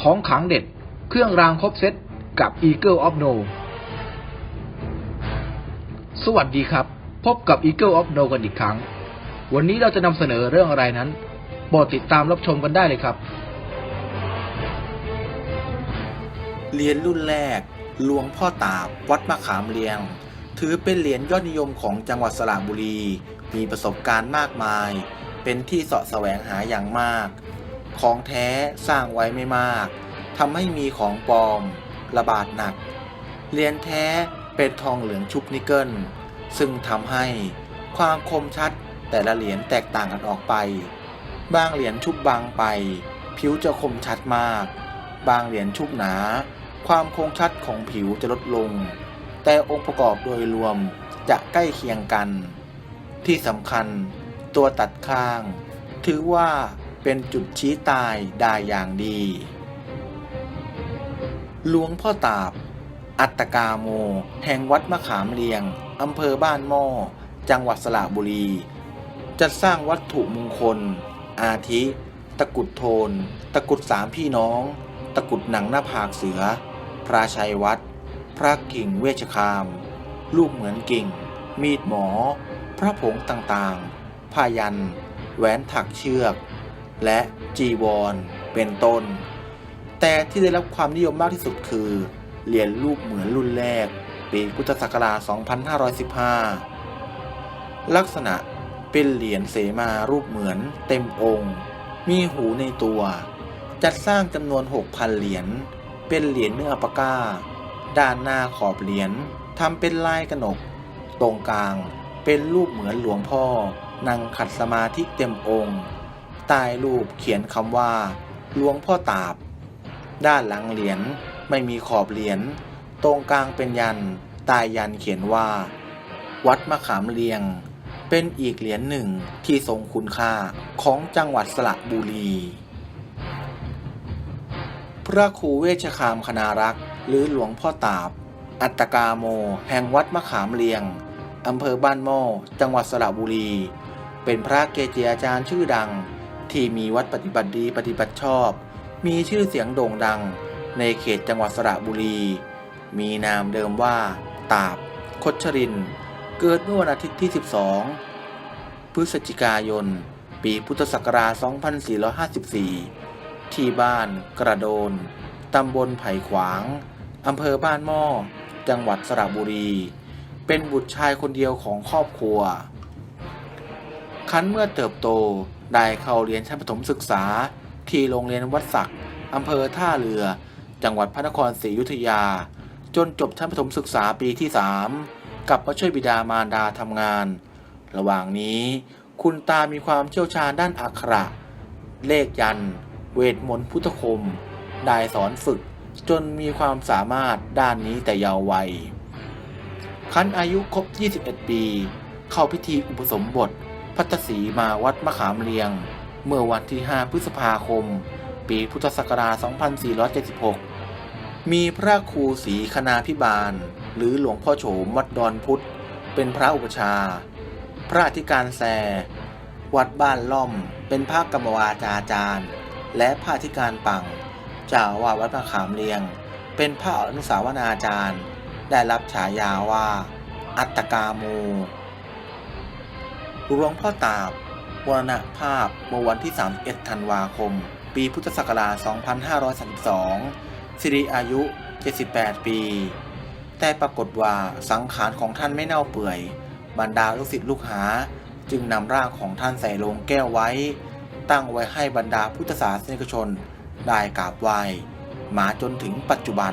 ของขังเด็ด เครื่องรางครบเซตกับ Eagle of No สวัสดีครับ พบกับ Eagle of No กันอีกครั้ง วันนี้เราจะนำเสนอเรื่องอะไรนั้นโปรดติดตามรับชมกันได้เลยครับ เหรียญรุ่นแรกหลวงพ่อตาบวัดมะขามเรียง ถือเป็นเหรียญยอดนิยมของจังหวัดสระบุรี มีประสบการณ์มากมาย เป็นที่เสาะแสวงหาอย่างมาก ของแท้สร้างไว้ไม่มากทำให้มีของปลอม ระบาดหนัก เหรียญแท้เป็นทองเหลืองชุบนิกเกิล ซึ่งทำให้ความคมชัดแต่ละเหรียญแตกต่างกันออกไป บางเหรียญชุบบางไป ผิวจะคมชัดมาก บางเหรียญชุบหนา ความคงชัดของผิวจะลดลง แต่องค์ประกอบโดยรวมจะใกล้เคียงกัน ที่สำคัญตัวตัดข้าง ถือว่า เป็นจุดชี้ตายได้อย่างดี หลวงพ่อตาบ อัตกาโม แห่งวัดมะขามเรียง อำเภอบ้านหม้อ จังหวัดสระบุรี จัดสร้างวัตถุมงคล อาทิ ตะกุดโทน ตะกุดสามพี่น้อง ตะกุดหนังหน้าผากเสือ พระชัยวัด พระกิ่งเวชคาม ลูกเหมือนกิ่ง มีดหมอ พระผงต่างๆ ผ้ายัน แหวนถักเชือก และจีวรเป็นต้น แต่ที่ได้รับความนิยมมากที่สุดคือ เหรียญรูปเหมือนรุ่นแรก ปีพุทธศักราช 2515 ลักษณะเป็นเหรียญเสมารูปเหมือนเต็มองค์ มีหูในตัว จัดสร้างจำนวน 6,000 เหรียญ เป็นเหรียญเนื้ออัปปาก้าด้านหน้าขอบเหรียญทำเป็นลายกระหนก ตรงกลางเป็นรูปเหมือนหลวงพ่อนั่งขัดสมาธิเต็มองค์ ใต้รูปเขียนคำว่าหลวงพ่อตาบ ด้านหลังเหรียญไม่มีขอบเหรียญตรงกลางเป็นยันใต้ยันเขียนว่า วัดมะขามเรียง เป็นอีกเหรียญหนึ่งที่ทรงคุณค่าของจังหวัดสระบุรี พระครูเวชคามคณารักษ์หรือหลวงพ่อตาบ อัตตกาโม แห่งวัดมะขามเรียงอำเภอบ้านหม้อจังหวัดสระบุรี เป็นพระเกจิอาจารย์ชื่อดัง ที่มีวัดปฏิบัติดีปฏิบัติชอบ มีชื่อเสียงโด่งดังในเขตจังหวัดสระบุรี มีนามเดิมว่า ตาบ คชริน เกิดเมื่อวันอาทิตย์ที่ 12 พฤศจิกายน ปีพุทธศักราช 2454 ที่บ้านกระโดน ตำบลไผ่ขวาง อำเภอบ้านหม้อ จังหวัดสระบุรี เป็นบุตรชายคนเดียวของครอบครัว คันเมื่อเติบโต ได้เข้าเรียนชั้นประถมศึกษา ที่โรงเรียนวัดศักดิ์อำเภอท่าเรือ จังหวัดพระนครศรีอยุธยา จนจบชั้นประถมศึกษาปีที่ 3 กลับมาช่วยบิดามารดาทำงาน ระหว่างนี้ คุณตามีความเชี่ยวชาญด้านอักขระ เลขยัน เวทมนต์พุทธคม ได้สอนฝึกจนมีความสามารถด้านนี้แต่ยาววัยคันอายุครบ 21 ปี เข้าพิธีอุปสมบท พัตสีมาวัดมะขามเรียง เมื่อวันที่ 5 พฤษภาคม ปีพุทธศักราช 2476 มีพระครูศรีคณาพิบาล หรือหลวงพ่อโฉมวัดดอนพุทธ เป็นพระอุปชา พระอธิการแซ วัดบ้านล่อม เป็นพระกรรมวาจาจารย์ และพระอธิการปังเจ้าวาสวัดมะขามเรียง เป็นพระอนุสาวนาจารย์ ได้รับฉายาว่า อัตตกาโม หลวงพ่อตาบมรณภาพเมื่อวันที่ 31 ธันวาคม ปีพุทธศักราช 2532 สิริอายุ 78 ปี แต่ปรากฏว่าสังขารของท่านไม่เน่าเปื่อย บรรดาลูกศิษย์ลูกหา จึงนำร่างของท่านใส่โลงแก้วไว้ ตั้งไว้ให้บรรดาพุทธศาสนิกชนได้กราบไหว้มาจนถึงปัจจุบัน